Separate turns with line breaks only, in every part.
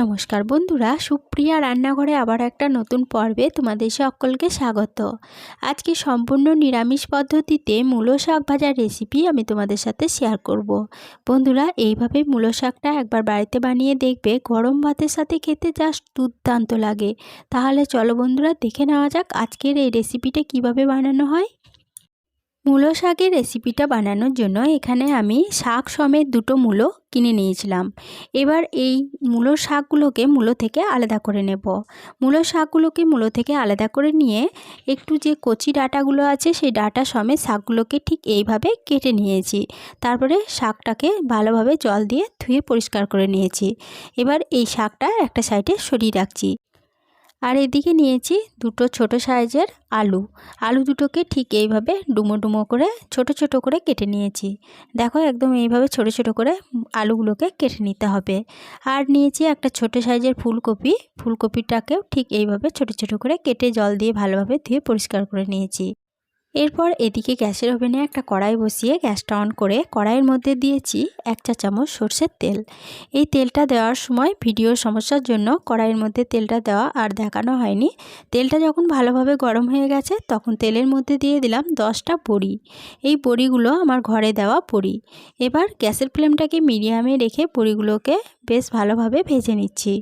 নমস্কার বন্ধুরা, সুপ্রিয়া রান্নাঘরে আবার একটা নতুন পর্বে তোমাদের সকলকে স্বাগত। আজকে সম্পূর্ণ নিরামিষ পদ্ধতিতে মূলো শাক ভাজার রেসিপি আমি তোমাদের সাথে শেয়ার করব। বন্ধুরা, এইভাবে মূলো শাকটা একবার বাড়িতে বানিয়ে দেখবে, গরম ভাতের সাথে খেতে জাস্ট দুর্দান্ত লাগে। তাহলে চলো বন্ধুরা, দেখে নেওয়া যাক আজকের এই রেসিপিটা কীভাবে বানানো হয়। মূলো শাকের রেসিপিটা বানানোর জন্য এখানে আমি শাক সমেত দুটো মূলো কিনে নিয়েছিলাম। এবার এই মূলো শাকগুলোকে মূলো থেকে আলাদা করে নেব। মূলো শাকগুলোকে মূলো থেকে আলাদা করে নিয়ে একটু যে কচি ডাটাগুলো আছে সেই ডাটা সমেত শাকগুলোকে ঠিক এইভাবে কেটে নিয়েছি। তারপরে শাকটাকে ভালোভাবে জল দিয়ে ধুয়ে পরিষ্কার করে নিয়েছি। এবার এই শাকটা একটা সাইডে সরিয়ে রাখছি। আর এদিকে নিয়েছি দুটো ছোট সাইজের আলু। আলু দুটোকে ঠিক এইভাবে ডুমো ডুমো করে, ছোট ছোট করে কেটে নিয়েছি। দেখো একদম এইভাবে ছোট ছোট করে আলুগুলোকে কেটে নিতে হবে। আর নিয়েছি একটা ছোট সাইজের ফুলকপি। ফুলকপিটাকেও ঠিক এইভাবে ছোট ছোট করে কেটে জল দিয়ে ভালোভাবে ধুয়ে পরিষ্কার করে নিয়েছি। এরপর এদিকে গ্যাসের ওভেনে একটা কড়াই বসিয়ে গ্যাসটা অন করে কড়াইয়ের মধ্যে দিয়েছি এক চা চামচ সর্ষের তেল। এই তেলটা দেওয়ার সময় ভিডিওর সমস্যার জন্য কড়াইয়ের মধ্যে তেলটা দেওয়া আর দেখানো হয়নি। তেলটা যখন ভালোভাবে গরম হয়ে গেছে, তখন তেলের মধ্যে দিয়ে দিলাম দশটা বড়ি। এই বড়িগুলো আমার ঘরে দেওয়া বড়ি। এবার গ্যাসের ফ্লেমটাকে মিডিয়ামে রেখে বড়িগুলোকে বেশ ভালোভাবে ভেজে নিচ্ছি।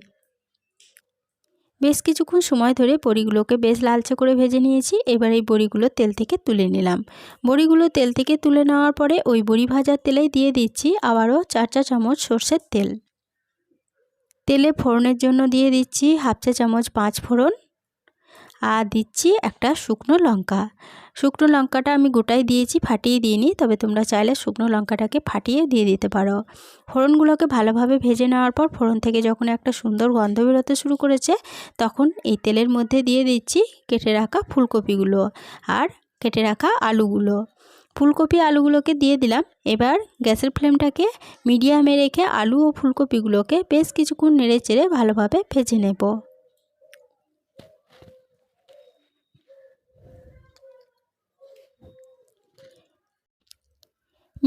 বেশ কিছুক্ষণ সময় ধরে বড়িগুলোকে বেশ লালচে করে ভেজে নিয়েছি। এবার এই বড়িগুলো তেল থেকে তুলে নিলাম। বড়িগুলো তেল থেকে তুলে নেওয়ার পরে ওই বড়ি ভাজার তেলেই দিয়ে দিচ্ছি আবারও চার চা চামচ সর্ষের তেল। তেলে ফোড়নের জন্য দিয়ে দিচ্ছি হাফ চা চামচ পাঁচ ফোড়ন। আর দিচ্ছি একটা শুকনো লঙ্কা। শুকনো লঙ্কাটা আমি গোটাই দিয়েছি, ফাটিয়ে দিইনি, তবে তোমরা চাইলে শুকনো লঙ্কাটাকে ফাটিয়ে দিয়ে দিতে পারো। ফোড়নগুলোকে ভালোভাবে ভেজে নেওয়ার পর ফোড়ন থেকে যখন একটা সুন্দর গন্ধ বেরোতে শুরু করেছে, তখন এই তেলের মধ্যে দিয়ে দিচ্ছি কেটে রাখা ফুলকপিগুলো আর কেটে রাখা আলুগুলো। ফুলকপি আলুগুলোকে দিয়ে দিলাম। এবার গ্যাসের ফ্লেমটাকে মিডিয়ামে রেখে আলু ও ফুলকপিগুলোকে বেশ কিছুক্ষণ নেড়ে চেড়ে ভালোভাবে ভেজে নেব।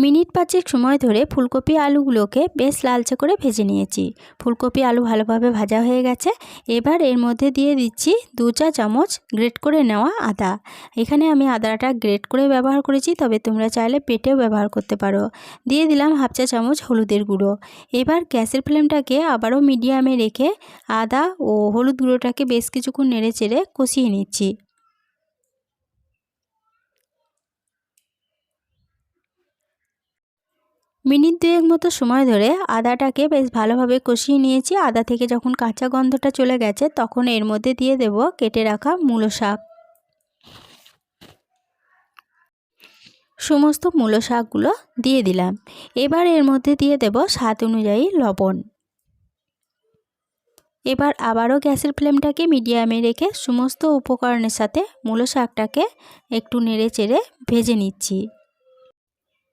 মিনিট পাঁচেক সময় ধরে ফুলকপি আলুগুলোকে বেশ লালচে করে ভেজে নিয়েছি। ফুলকপি আলু ভালোভাবে ভাজা হয়ে গেছে। এবার এর মধ্যে দিয়ে দিচ্ছি দু চা চামচ গ্রেট করে নেওয়া আদা। এখানে আমি আদাটা গ্রেট করে ব্যবহার করেছি, তবে তোমরা চাইলে পেটেও ব্যবহার করতে পারো। দিয়ে দিলাম হাফ চা চামচ হলুদের গুঁড়ো। এবার গ্যাসের ফ্লেমটাকে আবারও মিডিয়ামে রেখে আদা ও হলুদ গুঁড়োটাকে বেশ কিছুক্ষণ নেড়ে চেড়ে কষিয়ে নিচ্ছি। মিনিট দুয়েক মতো সময় ধরে আদাটাকে বেশ ভালোভাবে কষিয়ে নিয়েছি। আদা থেকে যখন কাঁচা গন্ধটা চলে গেছে, তখন এর মধ্যে দিয়ে দেব কেটে রাখা মূলো শাক। সমস্ত মূলো শাকগুলো দিয়ে দিলাম। এবার এর মধ্যে দিয়ে দেব স্বাদ অনুযায়ী লবণ। এবার আবারও গ্যাসের ফ্লেমটাকে মিডিয়ামে রেখে সমস্ত উপকরণের সাথে মূলো শাকটাকে একটু নেড়ে চেড়ে ভেজে নিচ্ছি।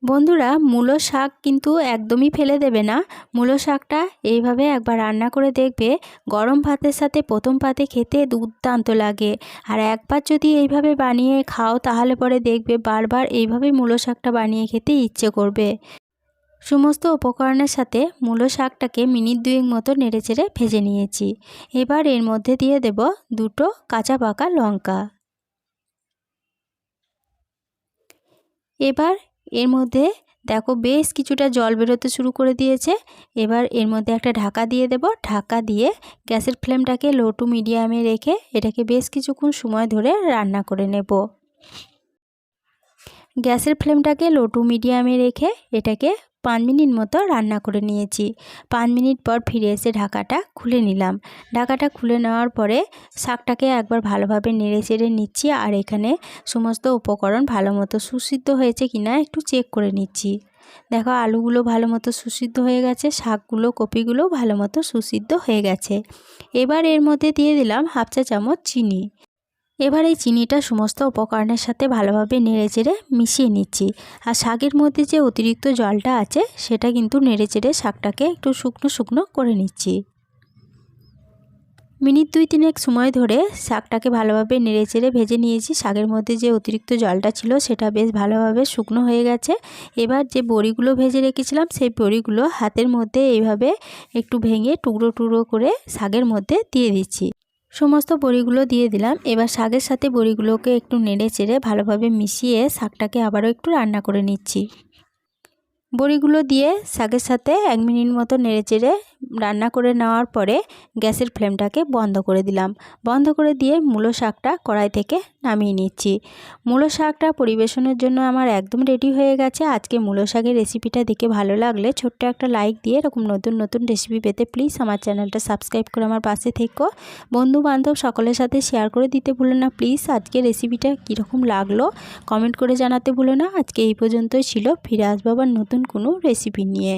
বন্ধুরা, মূলো শাক কিন্তু একদমই ফেলে দেবে না। মূলো শাকটা এইভাবে একবার রান্না করে দেখবে, গরম ভাতের সাথে প্রথম পাতে খেতে দুর্দান্ত লাগে। আর একবার যদি এইভাবে বানিয়ে খাও, তাহলে পরে দেখবে বারবার এইভাবে মূলো শাকটা বানিয়ে খেতে ইচ্ছে করবে। সমস্ত উপকরণের সাথে মূলো শাকটাকে মিনিট দুয়েক মতো নেড়েচেড়ে ভেজে নিয়েছি। এবার এর মধ্যে দিয়ে দেব দুটো কাঁচা পাকা লঙ্কা। এবার এর মধ্যে দেখো বেশ কিছুটা জল বেরোতে শুরু করে দিয়েছে। এবার এর মধ্যে একটা ঢাকা দিয়ে দেব। ঢাকা দিয়ে গ্যাসের ফ্লেমটাকে লো টু মিডিয়ামে রেখে এটাকে বেশ কিছুক্ষণ সময় ধরে রান্না করে নেব। গ্যাসের ফ্লেমটাকে লো টু মিডিয়ামে রেখে এটাকে পাঁচ মিনিট মতো রান্না করে নিয়েছি। পাঁচ মিনিট পর ফিরে এসে ঢাকাটা খুলে নিলাম। ঢাকাটা খুলে নেওয়ার পরে শাকটাকে একবার ভালোভাবে নেড়ে চেড়ে নিচ্ছি আর এখানে সমস্ত উপকরণ ভালো মতো সুসিদ্ধ হয়েছে কিনা একটু চেক করে নিচ্ছি। দেখো, আলুগুলো ভালো মতো সুসিদ্ধ হয়ে গেছে, শাকগুলো, কপিগুলো ভালো মতো সুসিদ্ধ হয়ে গেছে। এবার এর মধ্যে দিয়ে দিলাম হাফ চা চামচ চিনি। এবার এই চিনিটা সমস্ত উপকরণের সাথে ভালোভাবে নেড়ে চেড়ে মিশিয়ে নিচ্ছি। আর শাকের মধ্যে যে অতিরিক্ত জলটা আছে, সেটা কিন্তু নেড়ে চেড়ে শাকটাকে একটু শুকনো শুকনো করে নিচ্ছি। মিনিট দুই তিনেক সময় ধরে শাকটাকে ভালোভাবে নেড়ে চেড়ে ভেজে নিয়েছি। শাকের মধ্যে যে অতিরিক্ত জলটা ছিল, সেটা বেশ ভালোভাবে শুকনো হয়ে গেছে। এবার যে বড়িগুলো ভেজে রেখেছিলাম, সেই বড়িগুলো হাতের মধ্যে এইভাবে একটু ভেঙে টুকরো টুকরো করে শাকের মধ্যে দিয়ে দিচ্ছি। সমস্ত বড়িগুলো দিয়ে দিলাম। এবার শাকের সাথে বড়িগুলোকে একটু নেড়ে চেড়ে ভালোভাবে মিশিয়ে শাকটাকে আবারও একটু রান্না করে নিচ্ছি। বড়িগুলো দিয়ে শাকের সাথে এক মিনিট মতো নেড়ে চেড়ে রান্না করে নেওয়ার পরে গ্যাসের ফ্লেমটাকে বন্ধ করে দিলাম। বন্ধ করে দিয়ে মূলো শাকটা কড়াই থেকে নামিয়ে নিচ্ছি। মূলো শাকটা পরিবেশনের জন্য আমার একদম রেডি হয়ে গেছে। আজকে মূলো শাকের রেসিপিটা দেখে ভালো লাগলে ছোট্ট একটা লাইক দিয়ে এরকম নতুন নতুন রেসিপি পেতে প্লিজ আমার চ্যানেলটা সাবস্ক্রাইব করে আমার পাশে থেকো। বন্ধু বান্ধব সকলের সাথে শেয়ার করে দিতে ভুলো না। প্লিজ আজকে রেসিপিটা কীরকম লাগল কমেন্ট করে জানাতে ভুলো না। আজকে এই পর্যন্তই ছিল। ফিরে আসব আবার নতুন কোনো রেসিপি নিয়ে।